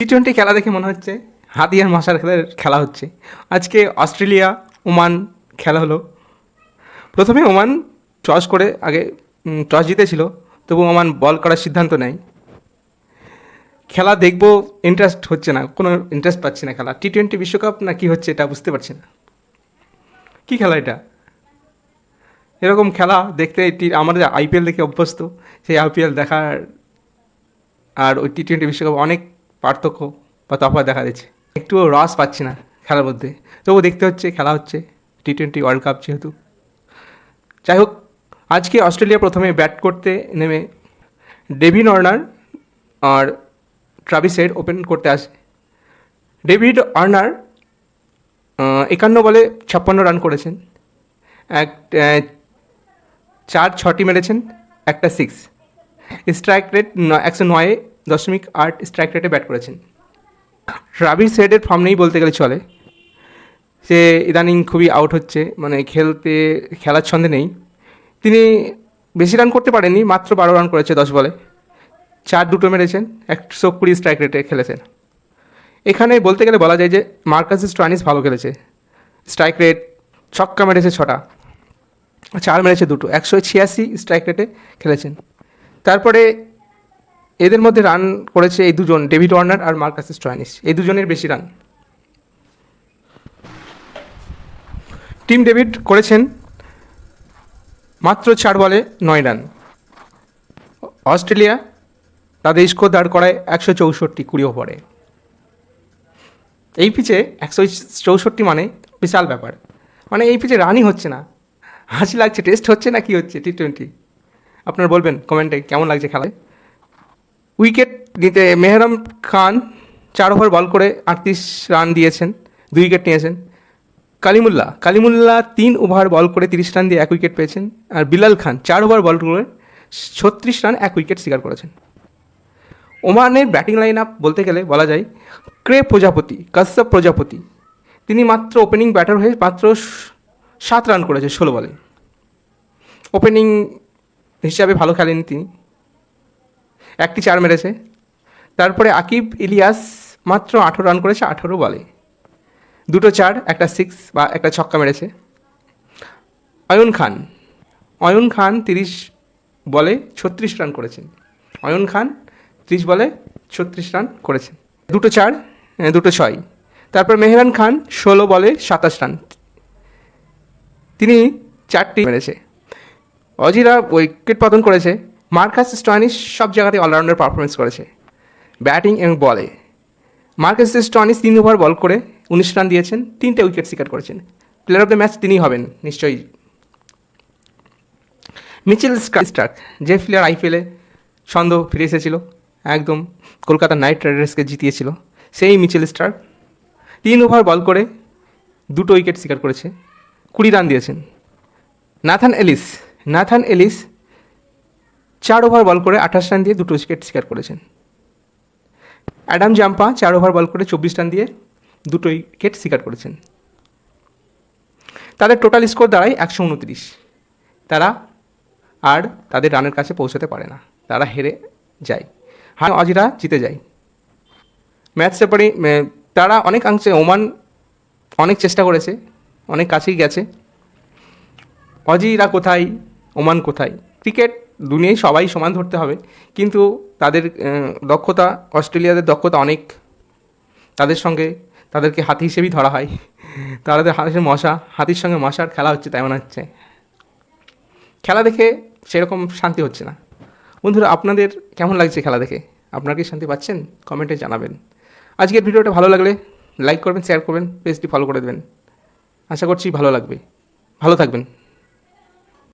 T twenty খেলা দেখে মনে হচ্ছে হাতি আর মশার খেলার খেলা হচ্ছে। আজকে অস্ট্রেলিয়া, ওমান খেলা হলো। প্রথমে ওমান টস করে আগে টস জিতেছিল তবু ওমান বল করার সিদ্ধান্ত নেয়। খেলা দেখব ইন্টারেস্ট হচ্ছে না, কোনো ইন্টারেস্ট পাচ্ছি না খেলা। টি টোয়েন্টি বিশ্বকাপ না কি হচ্ছে এটা বুঝতে পারছি না। কী খেলা এটা? এরকম খেলা দেখতে আমাদের আইপিএল দেখে অভ্যস্ত, সেই আইপিএল দেখার আর ওই টি টোয়েন্টি বিশ্বকাপ অনেক পার্থক্য বা তফাৎ দেখা দিচ্ছে। একটুও রস পাচ্ছি না খেলার মধ্যে। তবুও দেখতে হচ্ছে, খেলা হচ্ছে টি টোয়েন্টি ওয়ার্ল্ড কাপ যেহেতু। যাই হোক, আজকে অস্ট্রেলিয়া প্রথমে ব্যাট করতে নেমে ডেভিড অর্নার আর ট্রাভিস হেড ওপেন করতে আসে। ডেভিড অর্নার একান্ন বলে ছাপ্পান্ন রান করেছেন। এক চার, ছটি মেরেছেন, একটা সিক্স স্ট্রাইক রেট একশো নয় দশমিক আট স্ট্রাইক রেটে ব্যাট করেছেন। ট্রাভিস হেডের ফর্ম নেই বলতে গেলে চলে। সে ইদানিং খুবই আউট হচ্ছে মানে খেলতে, খেলার ছন্দে নেই। তিনি বেশি রান করতে পারেননি, মাত্র বারো রান করেছে দশ বলে। চার দুটো মেরেছেন একশো কুড়ি স্ট্রাইক রেটে খেলেছেন। এখানে বলতে গেলে বলা যায় যে মার্কাস স্ট্রানিস ভালো খেলেছে। স্ট্রাইক রেট ছক্কা মেরেছে ছটা। চার মেরেছে দুটো, একশো ছিয়াশি স্ট্রাইক রেটে খেলেছেন। তারপরে এদের মধ্যে রান করেছে এই দুজন ডেভিড ওয়ার্নার আর মার্কাস স্ট্রানিস এই দুজনের বেশি রান টিম ডেভিড করেছেন মাত্র চার বলে নয় রান অস্ট্রেলিয়া তাদের স্কোর দাঁড় করায় একশো চৌষট্টি কুড়ি ওভারে এই পিচে একশো চৌষট্টি মানে বিশাল ব্যাপার। মানে এই পিচে রানই হচ্ছে না। হাসি লাগছে টেস্ট হচ্ছে না কি হচ্ছে টি টোয়েন্টি আপনারা বলবেন কমেন্টে কেমন লাগছে খেলায়? উইকেট নিতে মেহরাম খান চার ওভার বল করে আটত্রিশ রান দিয়েছেন, দুই উইকেট নিয়েছেন। কালিমুল্লাহ কালিমুল্লাহ তিন ওভার বল করে তিরিশ রান দিয়ে এক উইকেট পেয়েছেন আর বিলাল খান চার ওভার বল করে ছত্রিশ রান এক উইকেট শিকার করেছেন। ওমানের ব্যাটিং লাইন আপ বলতে গেলে বলা যায় ক্রে প্রজাপতি, কাশ্যপ প্রজাপতি। তিনি মাত্র ওপেনিং ব্যাটার হয়ে মাত্র সাত রান করেছে ষোলো বলে ওপেনিং হিসাবে ভালো খেলেন তিনি। একটি চার মেরেছে। তারপরে আকিব ইলিয়াস মাত্র আঠেরো রান করেছে, আঠেরো বলে। দুটো চার, একটা সিক্স বা একটা ছক্কা মেরেছে। অয়ন খান অয়ন খান তিরিশ বলে ছত্রিশ রান করেছেন। অয়ন খান ত্রিশ বলে ছত্রিশ রান করেছেন। দুটো চার দুটো ছয়। তারপর মেহরান খান ষোলো বলে সাতাশ রান। তিনি চারটি মেরেছে। অজিরা উইকেট পতন করেছে। মার্কাস স্টয়নিস সব জায়গাতে অলরাউন্ডার পারফরমেন্স করেছে। ব্যাটিং এবং বলে মার্কাস স্টয়নিস তিন ওভার বল করে উনিশ রান দিয়েছেন, তিনটে উইকেট শিকার করেছেন। প্লেয়ার অফ দ্য ম্যাচ তিনিই হবেন, নিশ্চয়ই। মিচেল স্টার্ক যে প্লেয়ার আইপিএলে ছন্দ ফিরে এসেছিল, একদম কলকাতা নাইট রাইডার্সকে জিতিয়েছিল, সেই মিচেল স্টার্ক তিন ওভার বল করে দুটো উইকেট শিকার করেছে, কুড়ি রান দিয়েছেন। নাথান এলিস নাথান এলিস চার ওভার বল করে আঠাশ রান দিয়ে দুটো উইকেট শিকার করেছেন। অ্যাডাম জাম্পা চার ওভার বল করে চব্বিশ রান দিয়ে দুটো উইকেট শিকার করেছেন। তাদের টোটাল স্কোর দাঁড়ায় একশো উনত্রিশ। তারা আর তাদের রানের কাছে পৌঁছাতে পারে না। তারা হেরে যায়। হ্যাঁ অজিরা জিতে যায়। ম্যাচ সেপারে তারা অনেকাংশে ওমান অনেক চেষ্টা করেছে, অনেক কাছেই গেছে। অজিরা কোথায়, ওমান কোথায়? ক্রিকেট দুনিয়ায় সবাই সমান ধরতে হবে। কিন্তু তাদের দক্ষতা, অস্ট্রেলিয়াদের দক্ষতা অনেক। তাদের সঙ্গে তাদেরকে হাতি হিসেবেই ধরা হয়। তাদের হাতির মশা, হাতির সঙ্গে মশার খেলা হচ্ছে তেমন হচ্ছে। খেলা দেখে সেরকম শান্তি হচ্ছে না। বন্ধুরা, আপনাদের কেমন লাগছে খেলা দেখে? আপনারা কি শান্তি পাচ্ছেন? কমেন্টে জানাবেন। আজকের ভিডিওটা ভালো লাগলে লাইক করবেন শেয়ার করবেন, পেজটি ফলো করে দেবেন। আশা করছি ভালো লাগবে। ভালো থাকবেন।